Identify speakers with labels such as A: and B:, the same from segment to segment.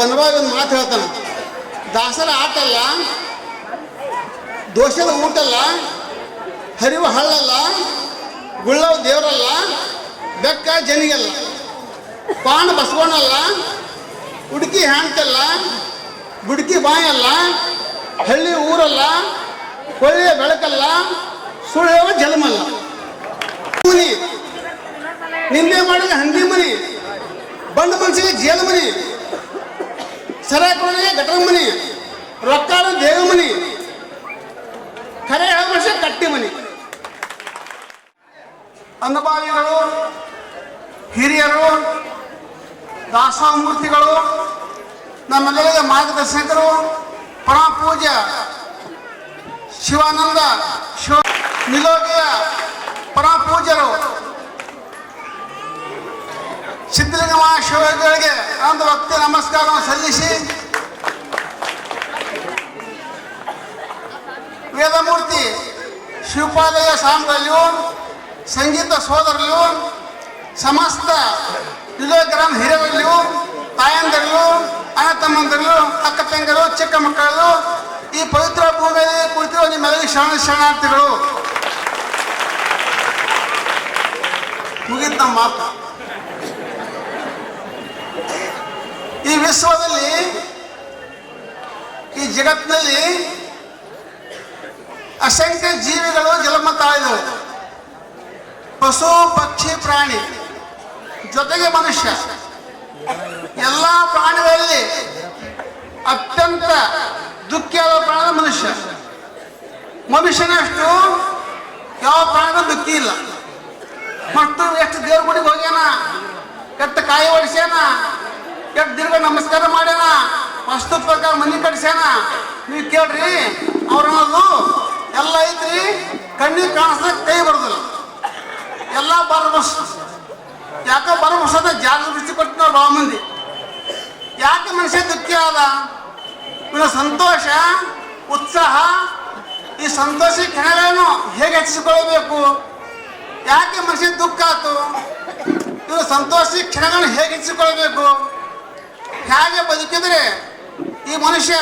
A: ಬನವಾಗಿ ಒಂದು ಮಾತು ಹೇಳ್ತಾನೆ. ದಾಸರ ಆಟಲ್ಲ ದೋಷದ ಊಟಲ್ಲ, ಹರಿವ ಹಳ್ಳಲ್ಲ ಗುಳ್ಳವ ದೇವರಲ್ಲ, ಬೆಕ್ಕ ಜನಿಗಲ್ಲ ಪಾಣ ಬಸವಣ್ಣಲ್ಲ ಹುಡುಕಿ ಹ್ಯಾಂಡ್ತಲ್ಲ ಬುಡುಕಿ ಬಾಯಲ್ಲ, ಹಳ್ಳಿ ಊರಲ್ಲ ಕೊಳ್ಳಿಯ ಬೆಳಕಲ್ಲ ಸುಳ್ಳುವ ಜಲಮಲ್ಲ ಮುನಿ, ನಿಂದೆ ಮಾಡಿದ ಹಂದಿ ಮನಿ ಬಂಡ ಮನಸ್ಸಿಗೆ ಜೇಲು ಮನಿ. ಸರಾಕೊಳಗೆ ಗಟರ ಮನಿ ರೊಕ್ಕಾಡ ದೇವ ಮನಿ ಖರೆ ಮನುಷ್ಯ ಕಟ್ಟಿ ಮನಿ ಅನ್ನಭಾವಿಗಳು ಹಿರಿಯರು, ದಾಸಮೂರ್ತಿಗಳು ನಮ್ಮೆಲ್ಲರಿಗೆ ಮಾರ್ಗದರ್ಶಕರು ಪೂಜ್ಯ ಶಿವಾನಂದ ಶಿವ ನಿಲೋಗಿಯ ಪರಮ ಪೂಜ್ಯರು ಮಹಾಶಿವಗಳಿಗೆ ಶಿವಗಳಿಗೆ ಒಂದು ಭಕ್ತಿ ನಮಸ್ಕಾರವನ್ನು ಸಲ್ಲಿಸಿ ವೇದಮೂರ್ತಿ ಶಿವಪಾದಯ ಸ್ವಾಮಿಗಳಲ್ಲಿಯೂ ಸಂಗೀತ ಸೋದರಲ್ಲಿಯೂ ಸಮಸ್ತ ವಿಜಯಗ್ರಾಮ ಹಿರಿಯರಲ್ಲಿಯೂ ತಾಯಂದಿರಲು ಅಣ್ಣ ತಮ್ಮಂದಿರಲು ಅಕ್ಕ ತಂಗರು ಚಿಕ್ಕ ಮಕ್ಕಳು ಈ ಪವಿತ್ರ ಭೂಮಿಯಲ್ಲಿ ಕುಳಿತಿರುವ ನಿಮ್ಮೆಲ್ಲರಿಗೆ ಶರಣ ಶರಣಾರ್ಥಿಗಳು ಮುಗಿದ ನಮ್ಮ ಮಾತು ಈ ವಿಶ್ವದಲ್ಲಿ, ಈ ಜಗತ್ತಿನಲ್ಲಿ ಅಸಂಖ್ಯ ಜೀವಿಗಳು ಜನ್ಮ ತಾಳಿದವು ಪಶು, ಪಕ್ಷಿ, ಪ್ರಾಣಿ, ಜೊತೆಗೆ ಮನುಷ್ಯ. ಎಲ್ಲ ಪ್ರಾಣಿಗಳಲ್ಲಿ ಅತ್ಯಂತ ದುಃಖಿಯಾದ ಪ್ರಾಣ ಮನುಷ್ಯ. ಮನುಷ್ಯನಷ್ಟು ಯಾವ ಪ್ರಾಣ ದುಃಖಿ ಇಲ್ಲ. ಮತ್ತು ಎಷ್ಟು ದೇವ್ರ ಗುಡಿಗೆ ಹೋಗ್ಯಾನ? ಎಷ್ಟು ಕಾಯಿ ಹೊಡಿಸ್ಯಾನ ಎಷ್ಟು ದೀರ್ಘ ನಮಸ್ಕಾರ ಮಾಡ್ಯಾನ. ಅಷ್ಟು ಪ್ರಕಾರ ಮನಿ ಕಟ್ಸ್ಯಾನ. ನೀವು ಕೇಳ್ರಿ, ಅವ್ರ ಎಲ್ಲ ಐತ್ರಿ, ಕಣ್ಣಿಗೆ ಕಾಣಿಸ್ದಾಗ ಕೈ ಬರೋದಿಲ್ಲ. ಎಲ್ಲ ಬರಬಸ್ ಯಾಕೋ ಬರಬಸದ ಜಾಗ ಬಿಸಿ ಕೊಟ್ಟಿನವ್ರು ಭಾಳ ಮಂದಿ. ಯಾಕೆ ಮನುಷ್ಯ ದುಃಖಿ ಆದ? ಇವನ ಸಂತೋಷ, ಉತ್ಸಾಹ, ಈ ಸಂತೋಷ ಕ್ಷಣಗಳನ್ನು ಹೇಗೆ ಹೆಚ್ಚಿಸಿಕೊಳ್ಳಬೇಕು ಯಾಕೆ ಮನುಷ್ಯ ದುಃಖ ಆತು? ಇವರು ಸಂತೋಷ ಕ್ಷಣಗಳನ್ನು ಹೇಗೆ ಹೆಚ್ಚಿಸಿಕೊಳ್ಬೇಕು? ಹೇಗೆ ಬದುಕಿದ್ರೆ ಈ ಮನುಷ್ಯ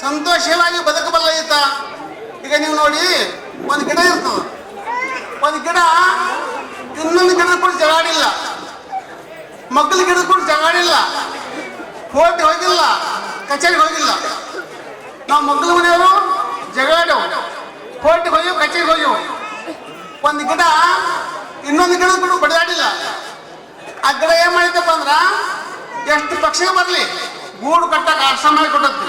A: ಸಂತೋಷವಾಗಿ ಬದುಕಬಲ್ಲ ಈತ? ಈಗ ನೀವು ನೋಡಿ, ಒಂದು ಗಿಡ ಇರ್ತದೆ. ಒಂದು ಗಿಡ ಇನ್ನೊಂದು ಗಿಡ ಕೂಡ ಜಗಾಡಿಲ್ಲ. ಮಕ್ಕಳ ಗಿಡ ಕೂಡ ಜಗಾಡಿಲ್ಲ. ಕೋರ್ಟ್ ಹೋಗಿಲ್ಲ, ಕಚೇರಿಗೆ ಹೋಗಿಲ್ಲ. ನಾವು ಮಕ್ಕಳ ಮನೆಯವರು ಜಗಾಡವು. ಕೋರ್ಟ್ಗೆ ಹೋಗಿ ಕಚೇರಿಗೆ ಹೋಗಿ ಒಂದು ಗಿಡ ಇನ್ನೊಂದು ಗಿಡ ಕೂಡ ಬಡಿದಾಡಿಲ್ಲ. ಆ ಗಿಡ ಏನ್ ಮಾಡಿದ್ದಪ್ಪ ಅಂದ್ರ ಎಷ್ಟು ಪಕ್ಷಿಗೆ ಬರಲಿ. ಗೂಡು ಕಟ್ಟಕ್ಕೆ ಆಶ್ರಮ ಮಾಡಿ ಕೊಟ್ಟದ್ದು.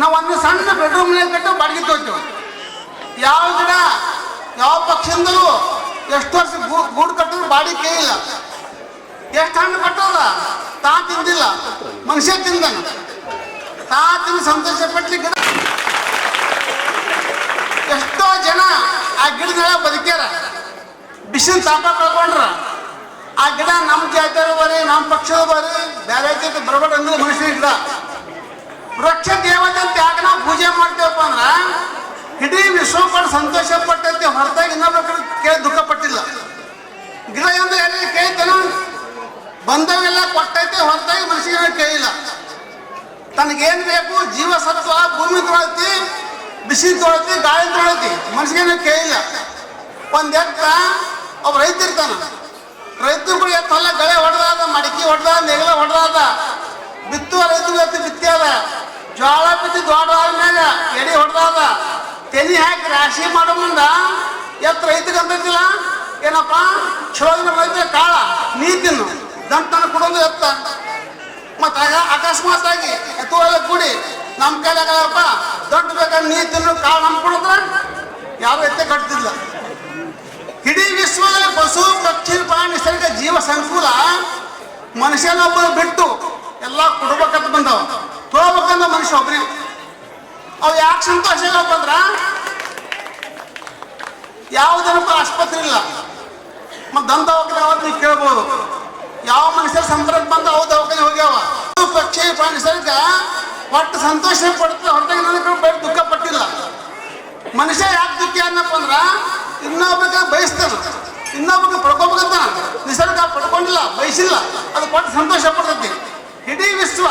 A: ನಾವು ಒಂದು ಸಣ್ಣ ಬೆಡ್ರೂಮ್ ಕಟ್ಟು ಬಾಡಿಗೆ ತೋತೀವಿ ಯಾವ ಗಿಡ ಯಾವ ಪಕ್ಷಿಯಿಂದಲೂ ಎಷ್ಟು ವರ್ಷ ಗೂಡು ಕಟ್ಟಿದ್ರು ಬಾಡಿಗೆ ಕೇಳಿಲ್ಲ. ಎಷ್ಟು ಹಣ್ಣು ಕಟ್ಟೋದ ತಾ ತಿಂದಿಲ್ಲ. ಮನುಷ್ಯ ತಿಂದನು. ತಾ ತಿಂದು ಸಂತೋಷ ಪಟ್ಲಿ ಗಿಡ. ಎಷ್ಟೋ ಜನ ಆ ಗಿಡದ ಬದುಕ್ಯಾರ. ಬಿಸಿಲು ತಾಪ ಕಳ್ಕೊಂಡ್ರ. ಆ ಗಿಡ ನಮ್ಮ ಜಾತಿಯವ್ರ ಬರೀ, ನಮ್ಮ ಪಕ್ಷದ ಬರೀ, ಬೇರೆ ಜಾತಿ ಬರಬೇಡ ಅಂದ್ರೆ ಮನುಷ್ಯ ಇಲ್ಲ. ವೃಕ್ಷ ದೇವತೆ ಅಂತ ಯಾಕೆ ನಾವು ಪೂಜೆ ಮಾಡ್ತೇವಪ್ಪ ಅಂದ್ರೆ, ಇಡೀ ವಿಶ್ವಪಟ್ಟು ಸಂತೋಷ ಪಟ್ಟೈತಿ ಹೊರತಾಗಿ ಇನ್ನೊಬ್ಬ ಕೇಳಿ ದುಃಖ ಪಟ್ಟಿಲ್ಲ. ಗಿಡ ಎಂದು ಎಲ್ಲ ಕೇಳ್ತೇನೋ? ಬಂದವೆಲ್ಲ ಕೊಟ್ಟೈತೆ, ಹೊರತಾಗಿ ಮನುಷ್ಯನ ಕೇಳಿಲ್ಲ. ತನಗೇನ್ ಬೇಕು? ಜೀವಸತ್ವ ಭೂಮಿ ತೊಳತಿ, ಬಿಸಿ ತೊಳತಿ, ಗಾಳಿ ತೊಳತಿ ಮನುಷ್ಯನ ಕೇಳಿಲ್ಲ. ಒಂದು ಎತ್ತ, ಒಬ್ಬ ರೈತ ಇರ್ತಾನ ರೈತರು ಕೂಡ ಎತ್ತ ಹೊಲ ಗಳೆ ಹೊಡೆದಾದ ಮಡಿಕೆ ಹೊಡೆದಾದ ನೆಗಲ ಹೊಡೆದಾದ ಬಿತ್ತುವ ರೈತರು ಜ್ವಾಳ ಬಿದ್ದು ಜೋಳ ಬಿತ್ತಿ ದೊಡ್ಡದಾದ್ಮ್ಯಾಗ ಎಡಿ ಹೊಡೆದಾದ. ತೆನಿ ಹಾಕಿ ರಾಶಿ ಮಾಡೋ ಮುಂದ ಎತ್ತ ರೈತರಿಗೆ ಅಂತಿಲ್ಲ ಏನಪ್ಪ? ಚಲೋ ರೈತ ಕಾಳ, ನೀ ತಿನ್ನು. ದಂಟನ ಕೊಡೋದು ಎತ್ತ. ಮತ್ತ ಆಗ ಅಕಸ್ಮಾತ್ ಆಗಿ ಎತ್ತುವಲ್ಲ ಕೂಡಿ ನಮ್ಮ ಕೈಲಾಗಪ್ಪ ದೊಡ್ಡ ಬೇಕಾದ್ರೆ ನೀ ತಿನ್ನು, ಕಾಳು ನಮ್ ಕೊಡಿದ್ರ ಯಾರು ಎತ್ತೆ ಕಟ್ತಿಲ್ಲ ಇಡೀ ವಿಶ್ವದಲ್ಲಿ ಪಶು ಪಕ್ಷಿ ಪ್ರಾಣಿ ನಿಸರ್ಗ ಜೀವ ಸಂಕುಲ ಮನುಷ್ಯನೊಬ್ಬರು ಬಿಟ್ಟು ಎಲ್ಲ ಕೊಡ್ಬೇಕಂತ ಬಂದವ. ತೋಬೇಕಂದ ಮನುಷ್ಯ ಒಬ್ರಿ. ಅವು ಯಾಕೆ ಸಂತೋಷ ಇಲ್ಲಪ್ಪ ಅಂದ್ರ ಯಾವುದನ್ನಪ್ಪ ಆಸ್ಪತ್ರೆ ಇಲ್ಲ. ಮತ್ತೆ ದಂತ ಹೋಗ್ತಾವ ನೀವು ಕೇಳ್ಬೋದು? ಯಾವ ಮನುಷ್ಯರ ಸಂಪರ್ಕ ಬಂದ ಅವ್ ದವಾಖಾನೆ ಹೋಗ್ಯಾವ? ಪಕ್ಷೇ ನಿಸರ್ಗ ಒಟ್ಟು ಸಂತೋಷ ಪಡ್ತಾ ಹೊರತಾಗಿ ನನಗೆ ಬೇರೆ ದುಃಖ ಪಟ್ಟಿಲ್ಲ. ಮನುಷ್ಯ ಯಾಕೆ ದುಃಖ ಅನ್ನಪ್ಪ ಅಂದ್ರ ಇನ್ನೊಬ್ಬಕ್ಕ ಬಯಸ್ತಾನ ಇನ್ನೊಬ್ಬಕ್ಕ ಪಡ್ಕೋಬೇಕಂತ. ನಿಸರ್ಗ ಪಡ್ಕೊಂಡಿಲ್ಲ, ಬಯಸಿಲ್ಲ. ಅದು ಕೊಟ್ಟು ಸಂತೋಷ ಪಡ್ತೈತಿ. ಇಡೀ ವಿಶ್ವ,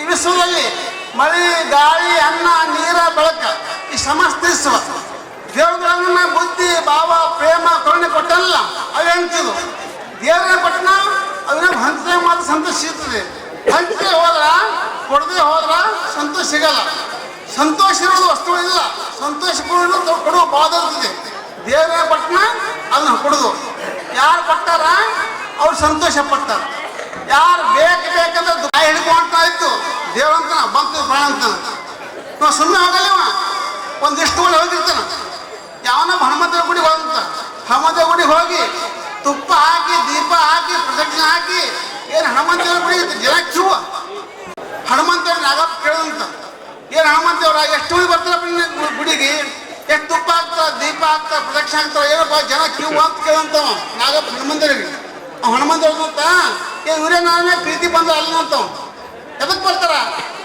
A: ಈ ವಿಶ್ವದಲ್ಲಿ ಮಳೆ, ಗಾಳಿ, ಅನ್ನ, ನೀರ, ಬೆಳಕ ಈ ಸಮಸ್ತ ವಿಶ್ವ. ದೇವರುಗಳನ್ನ ಬುದ್ಧಿ, ಭಾವ, ಪ್ರೇಮ, ಕರುಣೆ ಕೊಟ್ಟಲ್ಲ, ಅವು ಹೆಂಚಿದು ದೇವರೇ ಕೊಟ್ಟನ, ಅದನ್ನ ಹಂಚದೆ ಮಾತ್ರ ಸಂತೋಷ ಸಿಗ್ತದೆ. ಹಂಚದೆ ಹೋದ್ರ, ಕೊಡದೆ ಹೋದ್ರ ಸಂತೋಷ ಸಿಗಲ್ಲ. ಸಂತೋಷ ಇರೋದು ಇಲ್ಲ ಸಂತೋಷ ಕೊಡೋದು ಕೊಡುವ ಬಾಧ ಇರ್ತದೆ. ದೇವರೇ ಕೊಟ್ಟನ, ಅದನ್ನ ಕೊಡುದು. ಯಾರು ಕೊಟ್ಟಾರ, ಅವ್ರು ಸಂತೋಷ ಪಡ್ತಾರ. ಯಾರು ಬೇಕು ಬೇಕಂದ್ರೆ ದುಬಾಯಿ ಹಿಡ್ಕೊಂತ ಇತ್ತು. ದೇವಂತನ ಬಂತು ಪ್ರಾಣ ಅಂತಾನ ನಾವು ಸುಮ್ಮನೆ ಹೋಗಲ್ಲವ ಒಂದಿಷ್ಟು ಗುಡಿ ಹೋಗಿರ್ತಾನ. ಯಾವನ ಹನುಮಂತನ ಗುಡಿ ಹೋದಂತ. ಹನುಮಂತ ಗುಡಿ ಹೋಗಿ ತುಪ್ಪ ಹಾಕಿ, ದೀಪ ಹಾಕಿ, ಪ್ರದಕ್ಷಿಣೆ ಹಾಕಿ ಏನು ಹನುಮಂತೇವ್ರ ಗುಡಿ ಜನ ಕ್ಯೂ ಹನುಮಂತೇವ್ರ ನಾಗಪ್ಪ ಕೇಳಂತ. ಏನು ಹನುಮಂತೇವ್ರ ಎಷ್ಟು ಮಂದಿ ಬರ್ತಾರಪ್ಪ ಗುಡಿಗೆ? ಎಷ್ಟು ತುಪ್ಪ ಹಾಕ್ತಾರ, ದೀಪ ಹಾಕ್ತಾರ, ಪ್ರದಕ್ಷಿಣೆ ಹಾಕ್ತಾರ, ಏನಪ್ಪ ಜನ ಕ್ಯೂ ಅಂತ ಕೇಳಂತ ನಾಗಪ್ಪ ಹನುಮಂತರಿಗೆ ಅವ ಹನುಮಂತವ್ರ ಅಂತ? ನಾನೇ ಪ್ರೀತಿ ಬಂದ ಅಲ್ಲ ಅಂತವ್ ಎದಕ್ ಬರ್ತಾರ?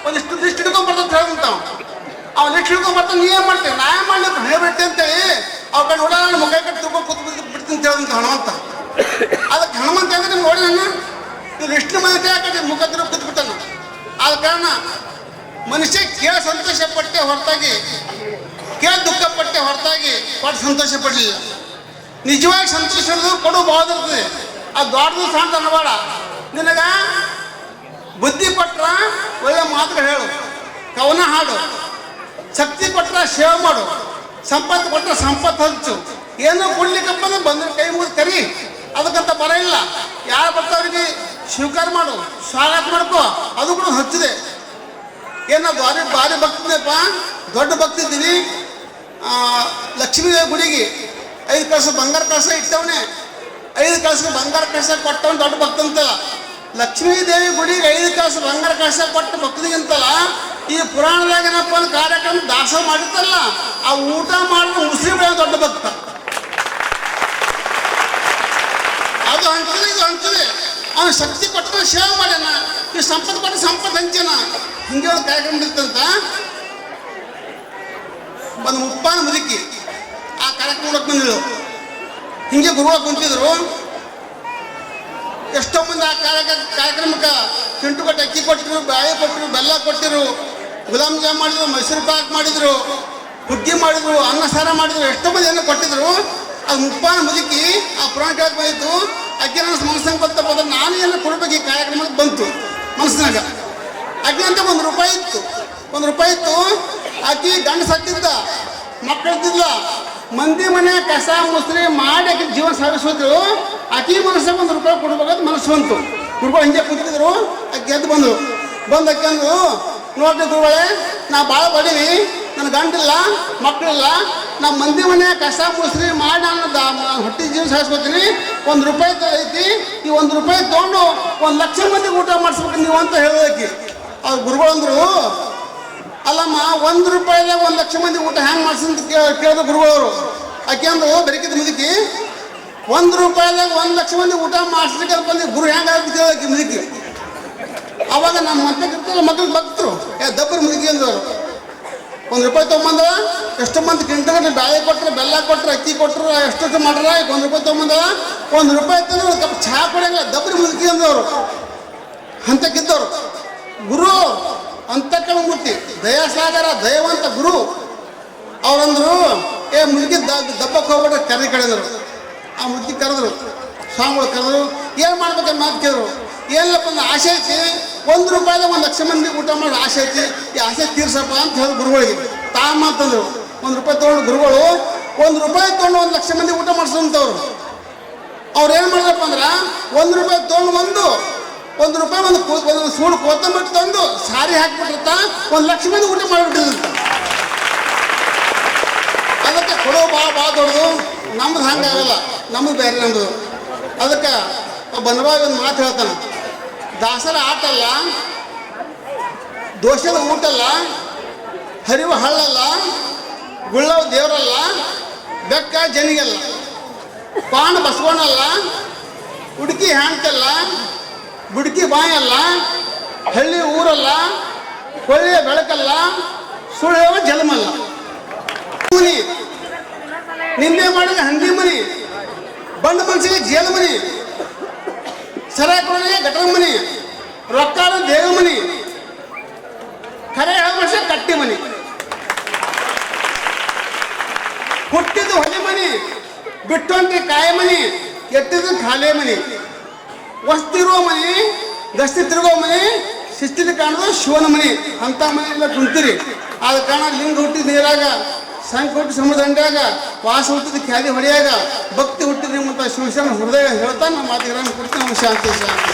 A: ಒಂದಿಷ್ಟು ಲಿಸ್ಟ್ ಹಿಡ್ಕೊಂಡ್ ಬರ್ತಂತ ಹೇಳಂತವ್ ಅವ ಲಿಸ್ಟ್ ಹಿಡ್ಕೊಂಡ್ ಬರ್ತಾನೆ ನೀ ಏನ್ ಮಾಡ್ತೀವಿ ನಾ ಏನ್ ಮಾಡ್ಲಿ ಅಂತ ಹೇಳ್ಬಿಟ್ಟೆ ಅಂತೇಳಿ ಅವ್ ಕಡೆ ನೋಡ ನಾನು ಮುಖ ಕಟ್ಟಿ ತಿರ್ಕೊಂಡ್ ಕೂತ್ ಬಿಡ್ತೀನಿ ಅಂತ ಹೇಳಂತ ಹನುಮಂತ. ಅದಕ್ಕೆ ಹನುಮಂತ ಅಂದ್ರೆ ನಿಮ್ಗೆ ನೋಡಿ ನಾನು ಇವ್ರು ಎಷ್ಟು ಮಂದಿ ಯಾಕೆ ಮುಖ ತಿರುಗಿ ಕೂತ್ಬಿಟ್ಟನು ಆದ ಕಾರಣ ಮನುಷ್ಯ ಕೇಳ ಸಂತೋಷ ಪಟ್ಟೆ ಹೊರತಾಗಿ, ಕೇಳ ದುಃಖ ಪಟ್ಟೆ ಹೊರತಾಗಿ ಪಟ್ಟು ಸಂತೋಷ ಪಡಲಿಲ್ಲ. ನಿಜವಾಗಿ ಸಂತೋಷ ಕೊಡು ಭಾಳ ಅದು ದೊಡ್ಡದು ಸಣ್ಣ ಅನ್ನಬೇಡ. ನಿನಗ ಬುದ್ಧಿ ಕೊಟ್ರ ಒಳ್ಳೆ ಮಾತುಗಳು ಹೇಳು. ಕವನ ಹಾಡು. ಶಕ್ತಿ ಕೊಟ್ರ ಸೇವೆ ಮಾಡು. ಸಂಪತ್ತು ಕೊಟ್ರ ಸಂಪತ್ತು ಹಂಚು. ಏನೋ ಕೊಡ್ಲಿಕ್ಕಪ್ಪ ಬಂದ ಬಂದ್ರೆ ಕೈ ಮುಗಿದು ಕರಿ ಅದಕ್ಕಂತ ಬರ ಇಲ್ಲ. ಯಾರು ಬರ್ತಾವ್ರಿಗೆ ಸ್ವೀಕಾರ ಮಾಡು. ಸ್ವಾಗತ ಮಾಡ್ಕೋ. ಅದು ಕೂಡ ಹಚ್ಚಿದೆ. ಏನೋ ಬಾರಿ ಭಾರಿ ಭಕ್ತಿದೆಪ್ಪ ದೊಡ್ಡ ಭಕ್ತಿ ಇದ್ದೀವಿ. ಆ, ಲಕ್ಷ್ಮೀ ಗುಡಿಗೆ ಐದು ಕಳಸ ಬಂಗಾರ ಕಾಸ ಇಟ್ಟವನೇ. ಐದು ಕಾಸಿಗೆ ಬಂಗಾರ ಕಳಸ ಕೊಟ್ಟವನ್ ದೊಡ್ಡ ಭಕ್ತ ಅಂತಲ್ಲ ಲಕ್ಷ್ಮೀ ದೇವಿ ಗುಡಿಗೆ ಐದು ಕಾಸು ಬಂಗಾರ ಕಳಸ ಕೊಟ್ಟ ಭಕ್ತಿಗಿಂತಲ್ಲ, ಈ ಪುರಾಣದಾಗ ಏನಪ್ಪ ಒಂದು ಕಾರ್ಯಕ್ರಮ ದಾಸ ಮಾಡಿರ್ತಲ್ಲ ಆ ಊಟ ಮಾಡಿದ ಮುಸ್ಲಿಂ ದೊಡ್ಡ ಭಕ್ತ. ಅದು ಹಂಚದೆ ಇದು ಹಂಚದೆ ಅವನು ಶಕ್ತಿ ಕೊಟ್ಟು ಸೇವೆ ಮಾಡ್ಯಾನ. ಈ ಸಂಪತ್ತು ಕೊಟ್ಟು ಸಂಪತ್ತು ಹಂಚ್ಯಾನ ಹಿಂಗೆ ಒಂದು ಕಾರ್ಯಕ್ರಮ ನಡೀತಂತ. ಒಂದು ಮುಪ್ಪಾನ ಮುದುಕಿ. ಆ ಕಾರ್ಯಕ್ರಮ ನೋಡಕ್ ಬಂದಿಳು ಹಿಂಗೆ ಗುರುವ ಕುಂತಿದ್ರು. ಎಷ್ಟೋ ಮಂದಿ ಆ ಕಾರ್ಯಕ್ರ ಕಾರ್ಯಕ್ರಮಕ್ಕೆ ಚಿಂಟು ಕೊಟ್ಟು ಅಕ್ಕಿ ಕೊಟ್ಟರು, ಬಾಯಿ ಕೊಟ್ಟರು, ಬೆಲ್ಲ ಕೊಟ್ಟಿರು ಗುಲಾಬ್ ಜಾಮ್ ಮಾಡಿದ್ರು, ಮೈಸೂರು ಪಾಕ್ ಮಾಡಿದ್ರು ಹುಗ್ಗಿ ಮಾಡಿದ್ರು, ಅನ್ನ ಸಾರ ಮಾಡಿದ್ರು, ಎಷ್ಟೋ ಮಂದಿ ಏನೋ ಕೊಟ್ಟಿದ್ರು. ಅದು ಮುಪ್ಪಾನ ಮುದುಕಿ ಆ ಪುರಾಣ ಬಂದಿತ್ತು, ಅಕ್ಕಿ ನನ್ನ ಮನಸ್ಸಂಗೆ ಬಂತ ಬಂದ್ರೆ ನಾನು ಏನು ಕೊಡ್ಬೇಕು ಈ ಕಾರ್ಯಕ್ರಮಕ್ಕೆ ಬಂತು. ಮನಸ್ಸಿನಾಗ. ಅಕ್ಕಿ ಅಂತ ಒಂದು ರೂಪಾಯಿ ಇತ್ತು. ಒಂದು ರೂಪಾಯಿ ಇತ್ತು. ಅಕ್ಕಿ ಗಂಡ ಸತ್ತಿದ್ದ ಮಕ್ಕಳಿದ್ದಿಲ್ಲ ಮಂದಿ ಮನೆ ಕಸ ಮುಸ್ರಿ ಮಾಡಿ ಜೀವನ ಸಾಗಿಸೋದ್ರು ಅತಿ ಮನಸ್ಸಾಗ ಒಂದು ರೂಪಾಯಿ ಕೊಡ್ಬೇಕಂತ ಮನಸ್ಸು ಬಂತು. ಗುರುಗಳು ಹಿಂಗೆ ಕೂತಿದ್ರು ಗೆದ್ದು ಬಂದು ಬಂದು ಅಂದ್ರು ನೋಡ್ರಿ ಗುರುಗಳೇ, ನಾ ಭಾಳ ಬಡೀವಿ ನನ್ನ ಗಂಡಿಲ್ಲ, ಮಕ್ಕಳಿಲ್ಲ, ನಾ ಮಂದಿ ಮನೆ ಕಸ ಮುಸ್ರಿ ಮಾಡಿ ನಾನು ಹೊಟ್ಟೆ ಜೀವನ ಸಾಗಿಸ್ಕೊತೀನಿ. ಒಂದು ರೂಪಾಯಿ ಐತಿ ಈ ಒಂದು ರೂಪಾಯಿ ತೊಗೊಂಡು ಒಂದು ಲಕ್ಷ ಮಂದಿಗೆ ಊಟ ಮಾಡಿಸ್ಬೇಕು ನೀವು ಅಂತ ಹೇಳೋದಕ್ಕೆ. ಅವ್ರು ಗುರುಗಳು ಅಂದ್ರು ಅಲ್ಲಮ್ಮ, ಒಂದು ರೂಪಾಯಿಗೆ ಒಂದು ಲಕ್ಷ ಮಂದಿ ಊಟ ಹ್ಯಾಂಗೆ ಮಾಡ್ಸಂತ ಕೇಳಿದ್ರು ಗುರುಗಳವರು. ಅಂದ್ರು, ಬೆರಕಿದ ಮುದುಕಿ. ಒಂದು ರೂಪಾಯಿದಾಗ ಒಂದು ಲಕ್ಷ ಮಂದಿ ಊಟ ಮಾಡಿಸ್ಲಿಕ್ಕೆ ಬಂದು ಗುರು ಹೆಂಗೆ ಅಂತ ಕೇಳೋಕೆ ಮುದುಕಿ. ಅವಾಗ ನಮ್ಮ ಇರ್ತಲ್ಲ ಮಕ್ಳಿಗೆ ಬರ್ತರು ಏ ದಬ್ಬರು ಮುದುಕಿ ಅಂದ್ರು. ಒಂದು ರೂಪಾಯಿ ತೊಗೊಂಬಂದ ಎಷ್ಟು ಮಂದಿ ಕಿಂಟಗಟ್ಟಲೆ ಬ್ಯಾಳೆ ಕೊಟ್ರೆ, ಬೆಲ್ಲ ಕೊಟ್ರೆ, ಅಕ್ಕಿ ಕೊಟ್ರು ಎಷ್ಟು ಮಾಡ್ರ ಒಂದು ರೂಪಾಯಿ ತೊಗೊಂಬಂದ ಒಂದು ರೂಪಾಯಿ ತಂದ್ರೆ, ಒಂದು ಕಪ್ ಚಹಾ ಕೊಡಂಗಿಲ್ಲ ದಬ್ಬರಿ ಮುದುಕಿ ಅಂದವರು ಹಂತಕ್ಕಿದ್ದವರು ಗುರು ಅಂತಕ್ಕಳ ಮೂರ್ತಿ. ದಯಾಸಾಗರ, ದಯವಂತ ಗುರು. ಅವರಂದ್ರು, ಏ ಮುದುಕಿ ದಬ್ಬಕ್ಕೆ ಹೋಗ್ಬಿಟ್ರೆ ಕರೆ ಕಳೆದ್ರು. ಆ ಮುದುಕಿ ಕರೆದ್ರು, ಸ್ವಾಮಿಗಳು ಕರೆದ್ರು, ಏನು ಮಾಡ್ಬೇಕಂತ ಮಾತು ಕೇಳಿದ್ರು. ಏನಿಲ್ಲಪ್ಪ ಒಂದು ಆಸೆ ಐತಿ. ಒಂದು ರೂಪಾಯಿದ ಒಂದು ಲಕ್ಷ ಮಂದಿ ಊಟ ಮಾಡಿ ಆಸೆ ಐತಿ. ಈ ಆಸೆ ತೀರ್ಸಪ್ಪ ಅಂತ ಹೇಳಿದ್ರು ಗುರುಗಳಿಗೆ. ತಾ ಮಾತಂದ್ರು ಒಂದು ರೂಪಾಯಿ ತೊಗೊಂಡು ಗುರುಗಳು, ಒಂದು ರೂಪಾಯಿ ತೊಗೊಂಡು ಒಂದು ಲಕ್ಷ ಮಂದಿ ಊಟ ಮಾಡಿಸೋಂಥವ್ರು ಅವ್ರು ಏನು ಮಾಡಿದ್ರಪ್ಪ ಅಂದ್ರೆ, ಒಂದು ರೂಪಾಯಿ ತೊಗೊಂಡು ಬಂದು ಒಂದು ರೂಪಾಯಿ ಒಂದು ಒಂದು ಸೂಡು ಕೊತ್ತಂಬರಿ ತಂದು ಸಾರಿ ಹಾಕ್ಬಿಟ್ಟಿರ್ತ, ಒಂದು ಲಕ್ಷ ಊಟ ಮಾಡಿಬಿಟ್ಟಿರ್ತ ಅದಕ್ಕೆ ಕೊಡೋ ಬಾ ಬಾ ದೊಡ್ಡದು. ನಮ್ದು ಹಂಗಾಗಲ್ಲ ನಮ್ದು ಬೇರೆ ನಮ್ದು. ಅದಕ್ಕೆ ಬಂದವಾಗ ಒಂದು ಮಾತು ಹೇಳ್ತಾನೆ. ದಾಸರ ಆಟ ಅಲ್ಲ ದೋಷದ ಊಟಲ್ಲ, ಹರಿವ ಹಳ್ಳಲ್ಲ, ಗುಳ್ಳವ ದೇವರಲ್ಲ, ಬೆಕ್ಕ ಜನಿಗಲ್ಲ ಪಾಣ ಬಸವಣ್ಣಲ್ಲ ಹುಡುಕಿ ಹ್ಯಾಂಕಲ್ಲ ಬಿಡ್ಕಿ ಬಾಯಲ್ಲ, ಹಳ್ಳಿ ಊರಲ್ಲ ಕೊಳ್ಳಿಯ ಬೆಳಕಲ್ಲ ಸುಳ್ಳುವ ಜಲಮಲ್ಲ ಮುನಿ, ನಿನ್ನೆ ಮಾಡಿದ ಹಂದಿ ಮನಿ, ಬಂದ ಮನಸಿಗೆ ಜೇಲ ಮನಿ ಸರಾಕೊಳಗೆ ಘಟನ ಮನಿ ರೊಕ್ಕ ದೇವ ಮನಿ ಖರೆ ಹೇಳ ಕಟ್ಟಿ ಮನಿ. ಹುಟ್ಟಿದ್ದು ಹೊಲೆ ಮನಿ ಬಿಟ್ಟು ಕಾಯ ಮನಿ ಎತ್ತಿದ್ದು ಖಾಲಿ ಮನಿ. ವಸ್ತಿರುವ ಮನೆ, ಗಸ್ತಿ ತಿರುಗೋ ಮನೆ, ಶಿಸ್ತಿಲಿ ಕಾಣೋದು ಶಿವನ ಮನೆ. ಅಂತ ಮನೆಯೆಲ್ಲ ಕುಂತೀರಿ ಆದ ಕಾರಣ ಲಿಂಗ ಹುಟ್ಟಿದ ನೀರಾಗ ಸಂಖ ಹುಟ್ಟಿ ಸಮುದ್ರಂಡಾಗ ವಾಸ ಹುಟ್ಟಿದ ಖ್ಯಾದಿ ಹೊಡೆಯಾಗ, ಭಕ್ತಿ ಹುಟ್ಟಿದ ನಿಮ್ಮಂತ ಶಿವಶನ ಹೃದಯ ಹೇಳ್ತಾ ನಮ್ಮ ಮಾತಿಗೆ ಕೊಡ್ತೀನಿ. ನಮ್ಮ ಶಾಂತಿ ಶಾಂತಿ